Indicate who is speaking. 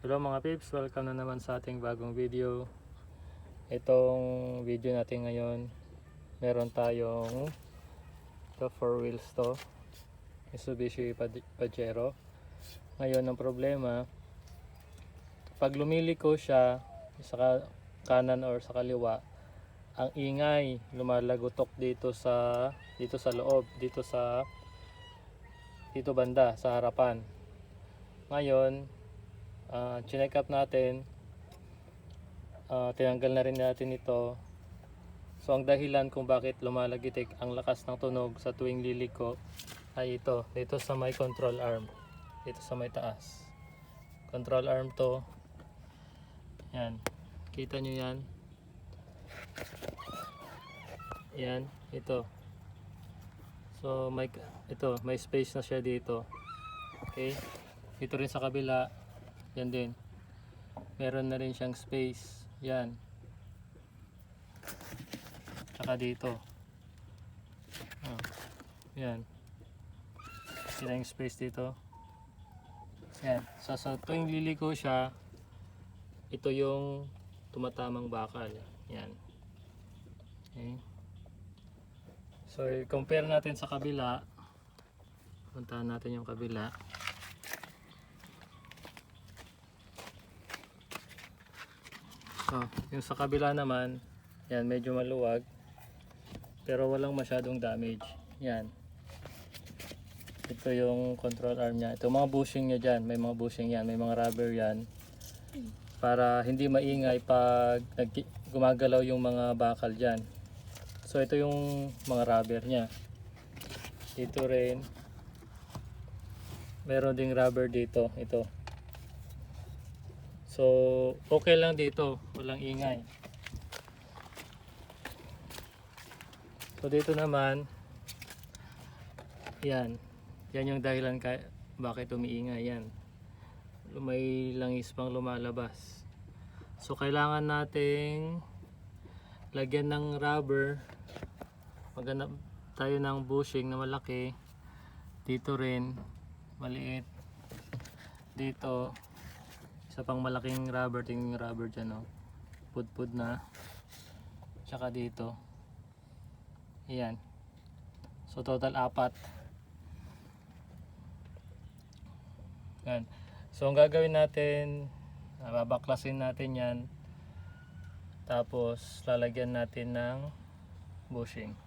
Speaker 1: Hello mga peeps, welcome na naman sa ating bagong video. Itong video natin ngayon, meron tayong ito 4 wheels to. Mitsubishi Paj- Pajero. Ngayon ang problema, pag lumiliko siya sa ka- kanan or sa kaliwa, ang ingay lumalagotok dito sa dito sa loob, dito sa dito banda sa harapan. Ngayon, uh, chinek up natin, Ah, tinanggal na rin natin ito. So ang dahilan kung bakit lumalagitik ang lakas ng tunog sa tuwing liliko ay ito, dito sa may control arm. Dito sa may taas. Control arm to. Yan. Kita nyo yan. Yan, ito. So may ito, may space na siya dito. Okay? Dito rin sa kabila. Yan din. Meron na rin siyang space. Yan. Tsaka dito. Oh. Yan. Sila yung space dito. Yan. So, sa tuwing liliko siya, ito yung tumatamang bakal. Yan. Okay. So, i-compare natin sa kabila. Puntahan natin yung kabila. So, yung sa kabila naman, yan, medyo maluwag. Pero walang masyadong damage. Yan. Ito yung control arm niya. Ito mga bushing niya dyan. May mga bushing yan. May mga rubber yan. Para hindi maingay pag nag- gumagalaw yung mga bakal dyan. So, ito yung mga rubber niya. Dito rin. Meron ding rubber dito. Ito. So, okay lang dito. Walang ingay. So, dito naman, yan. Yan yung dahilan ka bakit umiingay. Yan. May langis pang lumalabas. So, kailangan nating lagyan ng rubber. Maghanap tayo ng bushing na malaki. Dito rin, maliit. Dito, isa pang malaking rubber, tingin rubber dyan, oh. Pudpud na. Tsaka dito. Ayan. So, total apat. Yan. So, ang gagawin natin, babaklasin natin yan. Tapos, lalagyan natin ng bushing.